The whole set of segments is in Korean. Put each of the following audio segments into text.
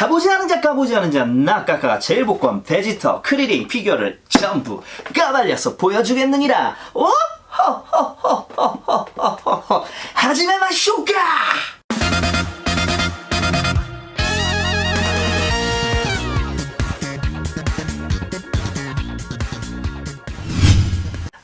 사보지 않은 자 까보지 않은 자 나까까 제일 복권 베지터 크리링 피규어를 전부 까발려서 보여주겠느니라 어? 허허허허허허허 하지마 마쇼가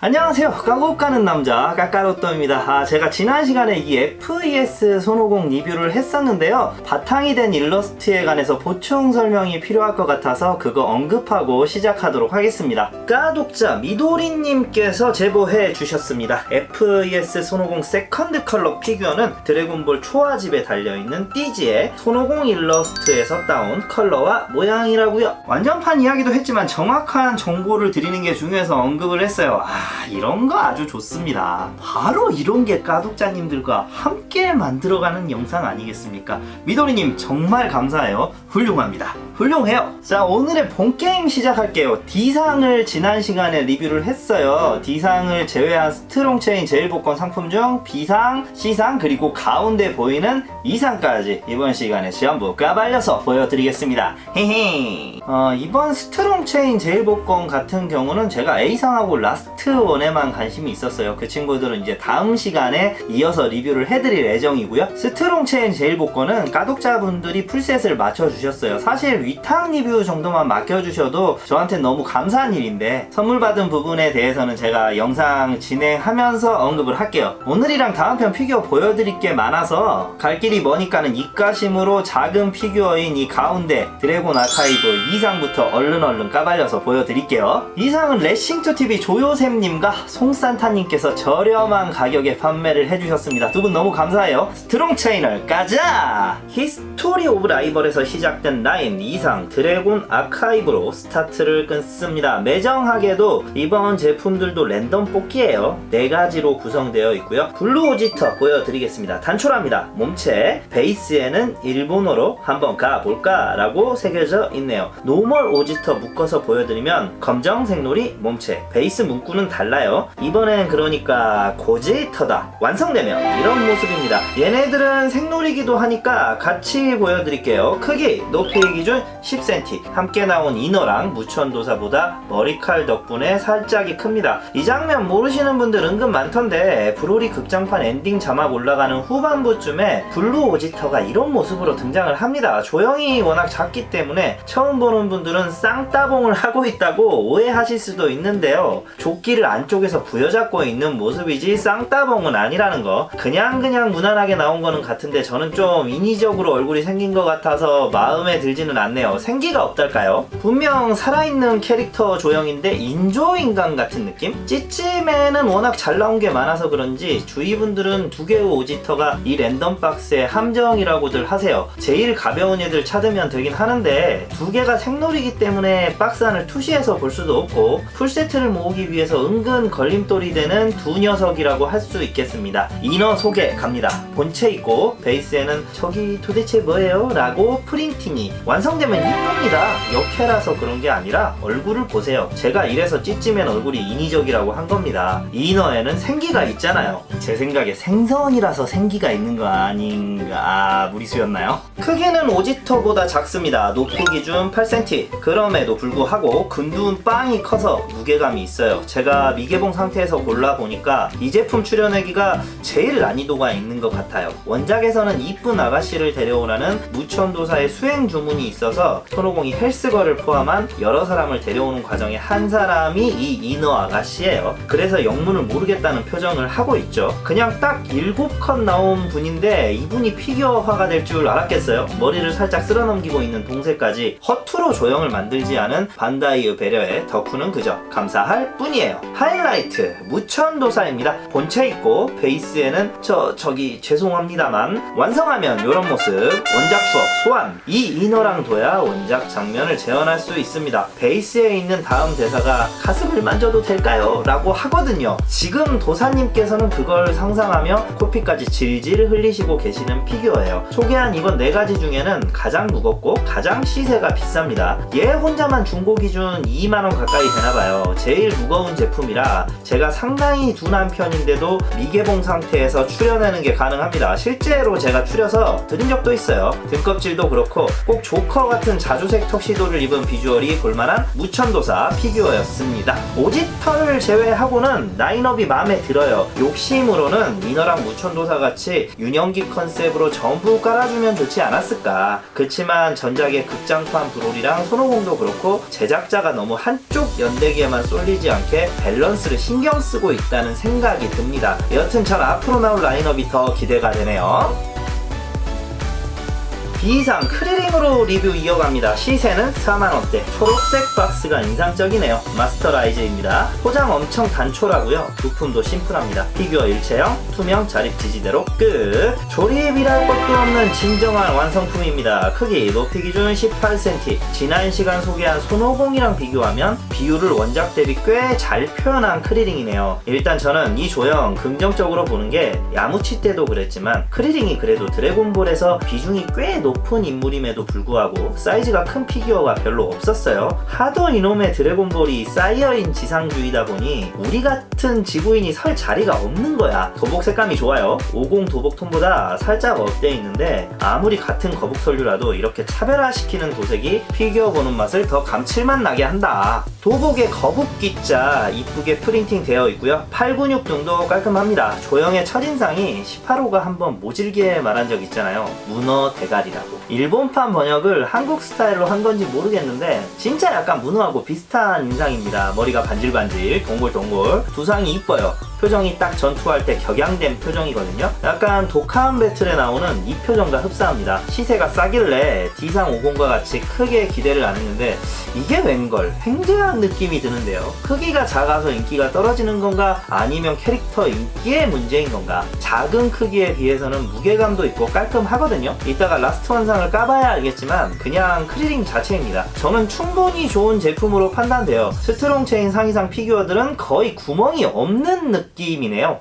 안녕하세요. 까고 까는 남자 까까로또입니다. 아, 제가 지난 시간에 이 FES 손오공 리뷰를 했었는데요. 바탕이 된 일러스트에 관해서 보충 설명이 필요할 것 같아서 그거 언급하고 시작하도록 하겠습니다. 까독자 미도리님께서 제보해 주셨습니다. FES 손오공 세컨드 컬러 피규어는 드래곤볼 초화집에 달려있는 띠지의 손오공 일러스트에서 따온 컬러와 모양이라고요. 완전판 이야기도 했지만 정확한 정보를 드리는 게 중요해서 언급을 했어요. 아, 이런 거 아주 좋습니다. 바로 이런 게 까독자님들과 함께 만들어가는 영상 아니겠습니까? 미도리님 정말 감사해요. 훌륭합니다. 훌륭해요. 자, 오늘의 본 게임 시작할게요. D상을 지난 시간에 리뷰를 했어요. D상을 제외한 스트롱 체인 제일복권 상품 중 B상, C상, 그리고 가운데 보이는 2상까지 이번 시간에 전부 까발려서 보여드리겠습니다. 헤헤. 어, 이번 스트롱 체인 제일복권 같은 경우는 제가 A상하고 라스트 원에만 관심이 있었어요. 그 친구들은 이제 다음 시간에 이어서 리뷰를 해드릴 예정이고요. 스트롱 체인 제일 복권은 까독자분들이 풀셋을 맞춰주셨어요. 사실 위탁 리뷰 정도만 맡겨주셔도 저한테 너무 감사한 일인데 선물 받은 부분에 대해서는 제가 영상 진행하면서 언급을 할게요. 오늘이랑 다음 편 피규어 보여드릴 게 많아서 갈 길이 머니까는 입가심으로 작은 피규어인 이 가운데 드래곤 아카이브 2상부터 얼른 얼른 까발려서 보여드릴게요. 2상은 레싱투TV 조요샘님 과 송산타님께서 저렴한 가격에 판매를 해주셨습니다. 두 분 너무 감사해요. 스트롱 체인을 까자! 히스토리 오브 라이벌에서 시작된 라인 2상 드래곤 아카이브로 스타트를 끊습니다. 매정하게도 이번 제품들도 랜덤 뽑기예요. 네 가지로 구성되어 있고요. 블루 오지터 보여드리겠습니다. 단촐합니다. 몸체 베이스에는 일본어로 한번 가볼까라고 새겨져 있네요. 노멀 오지터 묶어서 보여드리면 검정 생놀이 몸체 베이스 문구는 달라요. 이번엔 그러니까 고지터다. 완성되면 이런 모습입니다. 얘네들은 생놀이기도 하니까 같이 보여드릴게요. 크기, 높이 기준 10cm. 함께 나온 이너랑 무천도사보다 머리칼 덕분에 살짝이 큽니다. 이 장면 모르시는 분들 은근 많던데 브로리 극장판 엔딩 자막 올라가는 후반부쯤에 블루 오지터가 이런 모습으로 등장을 합니다. 조형이 워낙 작기 때문에 처음 보는 분들은 쌍따봉을 하고 있다고 오해하실 수도 있는데요. 조끼를 안쪽에서 부여잡고 있는 모습이지 쌍따봉은 아니라는 거. 그냥 그냥 무난하게 나온 거는 같은데 저는 좀 인위적으로 얼굴이 생긴 것 같아서 마음에 들지는 않네요. 생기가 없달까요? 분명 살아있는 캐릭터 조형인데 인조인간 같은 느낌? 찌찌맨은 워낙 잘 나온 게 많아서 그런지 주위 분들은 두 개의 오지터가 이 랜덤 박스의 함정이라고들 하세요. 제일 가벼운 애들 찾으면 되긴 하는데 두 개가 생놀이기 때문에 박스 안을 투시해서 볼 수도 없고 풀세트를 모으기 위해서 은근 걸림돌이 되는 두 녀석이라고 할 수 있겠습니다. 이너 소개 갑니다. 본체 있고 베이스에는 저기 도대체 뭐예요? 라고 프린팅이 완성되면 이쁩니다. 역해라서 그런 게 아니라 얼굴을 보세요. 제가 이래서 찌찌맨 얼굴이 인위적이라고 한 겁니다. 이너에는 생기가 있잖아요. 제 생각에 생선이라서 생기가 있는 거 아닌가 아, 무리수였나요? 크기는 오지터보다 작습니다. 높이 기준 8cm. 그럼에도 불구하고 근두운 빵이 커서 무게감이 있어요. 제가 미개봉 상태에서 골라보니까 이 제품 출연하기가 제일 난이도가 있는 것 같아요. 원작에서는 이쁜 아가씨를 데려오라는 무천도사의 수행 주문이 있어서 손오공이 헬스걸을 포함한 여러 사람을 데려오는 과정에 한 사람이 이 이너 아가씨예요. 그래서 영문을 모르겠다는 표정을 하고 있죠. 그냥 딱 7컷 나온 분인데 이분이 피규어화가 될 줄 알았겠어요? 머리를 살짝 쓸어넘기고 있는 동세까지 허투루 조형을 만들지 않은 반다이의 배려에 덕후는 그저 감사할 뿐이에요. 하이라이트 무천도사입니다. 본체 있고 베이스에는 저 저기 죄송합니다만 완성하면 이런 모습 원작 추억 소환 이 이너랑 둬야 원작 장면을 재현할 수 있습니다. 베이스에 있는 다음 대사가 가슴을 만져도 될까요? 라고 하거든요. 지금 도사님께서는 그걸 상상하며 코피까지 질질 흘리시고 계시는 피규어예요. 소개한 이번 네 가지 중에는 가장 무겁고 가장 시세가 비쌉니다. 얘 혼자만 중고 기준 2만원 가까이 되나봐요. 제일 무거운 제품 제품이라 제가 상당히 둔한 편인데도 미개봉 상태에서 추려내는 게 가능합니다. 실제로 제가 추려서 드린 적도 있어요. 등껍질도 그렇고 꼭 조커 같은 자주색 턱시도를 입은 비주얼이 볼만한 무천도사 피규어였습니다. 오지털을 제외하고는 라인업이 마음에 들어요. 욕심으로는 미너랑 무천도사 같이 유년기 컨셉으로 전부 깔아주면 좋지 않았을까. 그치만 전작의 극장판 브롤이랑 손오공도 그렇고 제작자가 너무 한쪽 연대기에만 쏠리지 않게 밸 런스를 신경 쓰고 있다는 생각이 듭니다. 여튼 전 앞으로 나올 라인업이 더 기대가 되네요. 비상 크리링으로 리뷰 이어갑니다. 시세는 4만원대. 초록색 박스가 인상적이네요. 마스터 라이즈입니다. 포장 엄청 단촐하고요. 부품도 심플합니다. 피규어 일체형, 투명 자립 지지대로 끝. 조립이랄 것도 없는 진정한 완성품입니다. 크기, 높이 기준 18cm. 지난 시간 소개한 손오공이랑 비교하면 비율을 원작 대비 꽤 잘 표현한 크리링이네요. 일단 저는 이 조형 긍정적으로 보는 게 야무치 때도 그랬지만 크리링이 그래도 드래곤볼에서 비중이 꽤 높은 인물임에도 불구하고 사이즈가 큰 피규어가 별로 없었어요. 하도 이놈의 드래곤볼이 사이어인 지상주의다 보니 우리 같은 지구인이 설 자리가 없는 거야. 도복 색감이 좋아요. 50 도복 톤보다 살짝 업돼 있는데 아무리 같은 거북 설류라도 이렇게 차별화시키는 도색이 피규어 보는 맛을 더 감칠맛 나게 한다. 도복에 거북 기자 이쁘게 프린팅 되어 있고요. 팔 근육 등도 깔끔합니다. 조형의 첫인상이 18호가 한번 모질게 말한 적 있잖아요. 문어 대가리 라고. 일본판 번역을 한국 스타일로 한 건지 모르겠는데 진짜 약간 문어하고 비슷한 인상입니다. 머리가 반질반질, 동글동글. 두상이 이뻐요. 표정이 딱 전투할 때 격양된 표정이거든요. 약간 독한 배틀에 나오는 이 표정과 흡사합니다. 시세가 싸길래 D상 50과 같이 크게 기대를 안 했는데 이게 웬걸 횡재한 느낌이 드는데요. 크기가 작아서 인기가 떨어지는 건가 아니면 캐릭터 인기의 문제인 건가 작은 크기에 비해서는 무게감도 있고 깔끔하거든요. 이따가 라스트 원상을 까봐야 알겠지만 그냥 크리링 자체입니다. 저는 충분히 좋은 제품으로 판단돼요. 스트롱 체인 상이상 피규어들은 거의 구멍이 없는 느낌 이네요.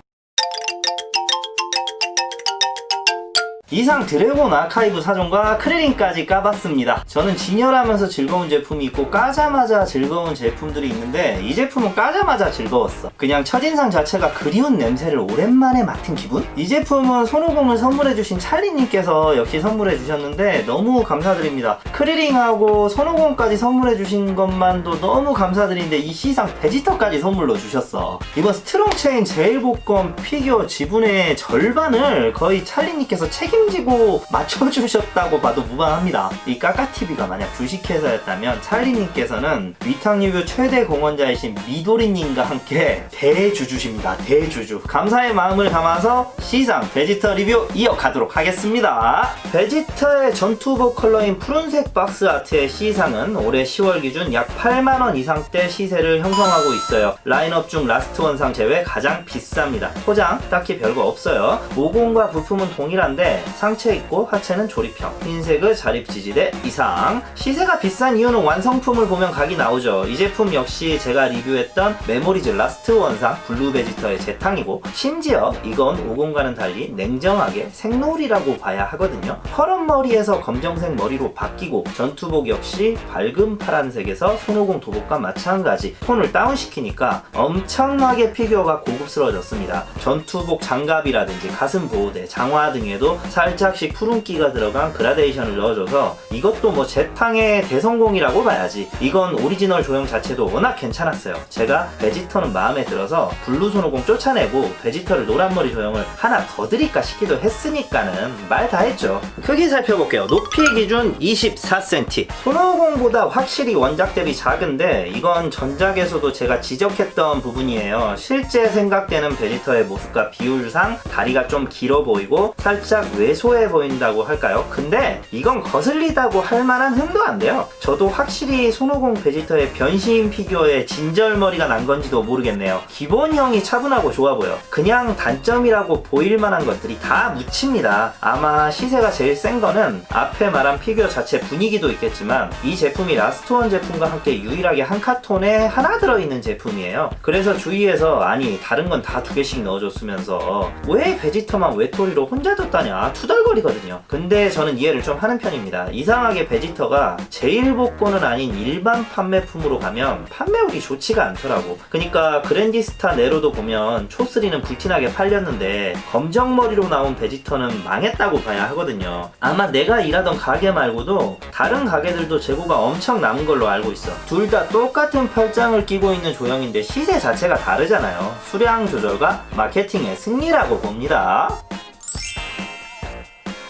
이상 드래곤 아카이브 사전과 크리링까지 까봤습니다. 저는 진열하면서 즐거운 제품이 있고 까자마자 즐거운 제품들이 있는데 이 제품은 까자마자 즐거웠어. 그냥 첫인상 자체가 그리운 냄새를 오랜만에 맡은 기분? 이 제품은 손오공을 선물해주신 찰리님께서 역시 선물해주셨는데 너무 감사드립니다. 크리링하고 손오공까지 선물해주신 것만도 너무 감사드린데 이 시상 베지터까지 선물로 주셨어. 이번 스트롱체인 제일 복권 피규어 지분의 절반을 거의 찰리님께서 책임 지고 맞춰주셨다고 봐도 무방합니다. 이 까까TV가 만약 주식회사였다면 찰리님께서는 위탁 리뷰 최대 공헌자이신 미도리님과 함께 대주주십니다. 대주주. 감사의 마음을 담아서 시상 베지터 리뷰 이어가도록 하겠습니다. 베지터의 전투복 컬러인 푸른색 박스 아트의 시상은 올해 10월 기준 약 8만원 이상대 시세를 형성하고 있어요. 라인업 중 라스트 원상 제외 가장 비쌉니다. 포장 딱히 별거 없어요. 모공과 부품은 동일한데 상체 있고 하체는 조립형. 흰색의 자립 지지대 이상. 시세가 비싼 이유는 완성품을 보면 각이 나오죠. 이 제품 역시 제가 리뷰했던 메모리즈 라스트 원상 블루 베지터의 재탕이고 심지어 이건 50과는 달리 냉정하게 생놀이라고 봐야 하거든요. 퍼런 머리에서 검정색 머리로 바뀌고 전투복 역시 밝은 파란색에서 손오공 도복과 마찬가지 톤을 다운시키니까 엄청나게 피규어가 고 급스러워졌습니다. 전투복 장갑이라든지 가슴 보호대, 장화 등에도 살짝씩 푸른기가 들어간 그라데이션을 넣어줘서 이것도 뭐 재탕의 대성공이라고 봐야지. 이건 오리지널 조형 자체도 워낙 괜찮았어요. 제가 베지터는 마음에 들어서 블루 손오공 쫓아내고 베지터를 노란머리 조형을 하나 더 드릴까 싶기도 했으니까는 말 다 했죠. 크기 살펴볼게요. 높이 기준 24cm. 손오공보다 확실히 원작 대비 작은데 이건 전작에서도 제가 지적했던 부분이에요. 실제 생각 되는 베지터의 모습과 비율상 다리가 좀 길어 보이고 살짝 왜소해 보인다고 할까요? 근데 이건 거슬리다고 할 만한 흠도 안 돼요. 저도 확실히 손오공 베지터의 변신 피규어에 진절머리가 난 건지도 모르겠네요. 기본형이 차분하고 좋아 보여. 그냥 단점이라고 보일 만한 것들이 다 묻힙니다. 아마 시세가 제일 센 거는 앞에 말한 피규어 자체 분위기도 있겠지만 이 제품이 라스트원 제품과 함께 유일하게 한 카톤에 하나 들어있는 제품이에요. 그래서 주위에서 아니 다른 건 다 두 개씩 넣어줬으면서 왜 베지터만 외톨이로 혼자 뒀다냐 투덜거리거든요. 근데 저는 이해를 좀 하는 편입니다. 이상하게 베지터가 제일 복권은 아닌 일반 판매품으로 가면 판매율이 좋지가 않더라고. 그러니까 그랜디스타 네로도 보면 초3는 불티나게 팔렸는데 검정머리로 나온 베지터는 망했다고 봐야 하거든요. 아마 내가 일하던 가게 말고도 다른 가게들도 재고가 엄청 남은 걸로 알고 있어. 둘 다 똑같은 팔짱을 끼고 있는 조형인데 시세 자체가 다르잖아요. 수량 조절과 마케팅의 승리라고 봅니다.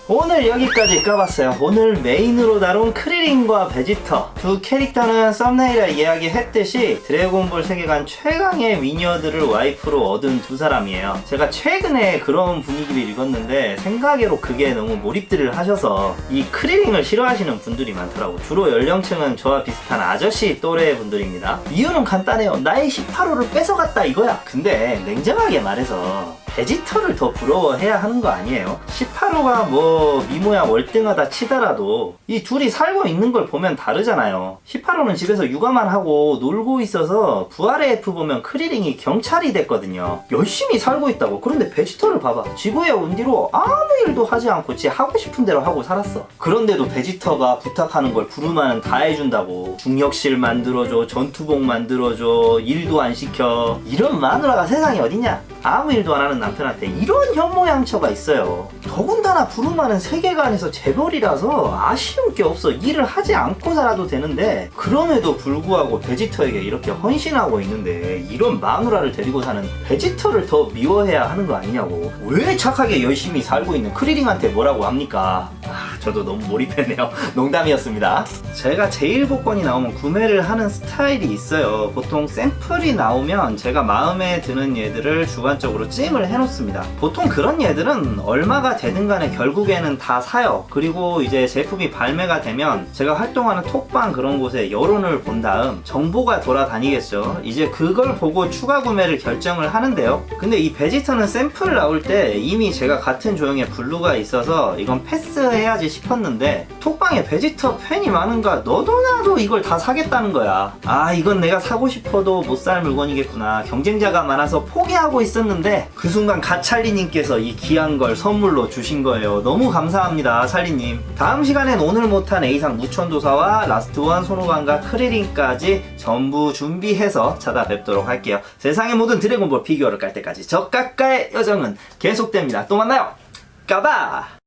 오늘 여기까지 까봤어요. 오늘 메인으로 다룬 크리링과 베지터 두 캐릭터는 썸네일에 이야기했듯이 드래곤볼 세계관 최강의 미녀들을 와이프로 얻은 두 사람이에요. 제가 최근에 그런 분위기를 읽었는데 생각외로 그게 너무 몰입들을 하셔서 이 크리링을 싫어하시는 분들이 많더라고. 주로 연령층은 저와 비슷한 아저씨 또래 분들입니다. 이유는 간단해요. 나의 18호를 뺏어갔다 이거야. 근데 냉정하게 말해서 베지터를 더 부러워해야 하는 거 아니에요? 18호가 뭐 미모야 월등하다 치더라도 이 둘이 살고 있는 걸 보면 다르잖아요. 18호는 집에서 육아만 하고 놀고 있어서 부활의 F 보면 크리링이 경찰이 됐거든요. 열심히 살고 있다고. 그런데 베지터를 봐봐. 지구에 온 뒤로 아무 일도 하지 않고 지 하고 싶은 대로 하고 살았어. 그런데도 베지터가 부탁하는 걸 부르면 다 해준다고. 중력실 만들어줘, 전투복 만들어줘, 일도 안 시켜. 이런 마누라가 세상에 어딨냐? 아무 일도 안 하는 남편한테 이런 현모양처가 있어요. 더군다나 부르마는 세계관에서 재벌이라서 아쉬운 게 없어. 일을 하지 않고 살아도 되는데 그럼에도 불구하고 베지터에게 이렇게 헌신하고 있는데 이런 마누라를 데리고 사는 베지터를 더 미워해야 하는 거 아니냐고. 왜 착하게 열심히 살고 있는 크리링한테 뭐라고 합니까? 아, 저도 너무 몰입했네요. 농담이었습니다. 제가 제일 복권이 나오면 구매를 하는 스타일이 있어요. 보통 샘플이 나오면 제가 마음에 드는 얘들을 주관적으로 찜을 해놓습니다. 보통 그런 얘들은 얼마가 되든 간에 결국에는 다 사요. 그리고 이제 제품이 발매가 되면 제가 활동하는 톡방 그런 곳에 여론을 본 다음 정보가 돌아다니겠죠. 이제 그걸 보고 추가 구매를 결정을 하는데요. 근데 이 베지터는 샘플 나올 때 이미 제가 같은 조형의 블루가 있어서 이건 패스해야지 싶었는데 톡방에 베지터 팬이 많은가 너도 나도 이걸 다 사겠다는 거야. 아 이건 내가 사고 싶어도 못 살 물건이겠구나. 경쟁자가 많아서 포기하고 있었는데 그 순간 가찰리님께서 이 귀한 걸 선물로 주신 거예요. 너무 감사합니다 찰리님. 다음 시간엔 오늘 못한 A상 무천도사와 라스트원 손오간과 크리링까지 전부 준비해서 찾아뵙도록 할게요. 세상의 모든 드래곤볼 피규어를 깔 때까지 저가가의 여정은 계속됩니다. 또 만나요. 까바!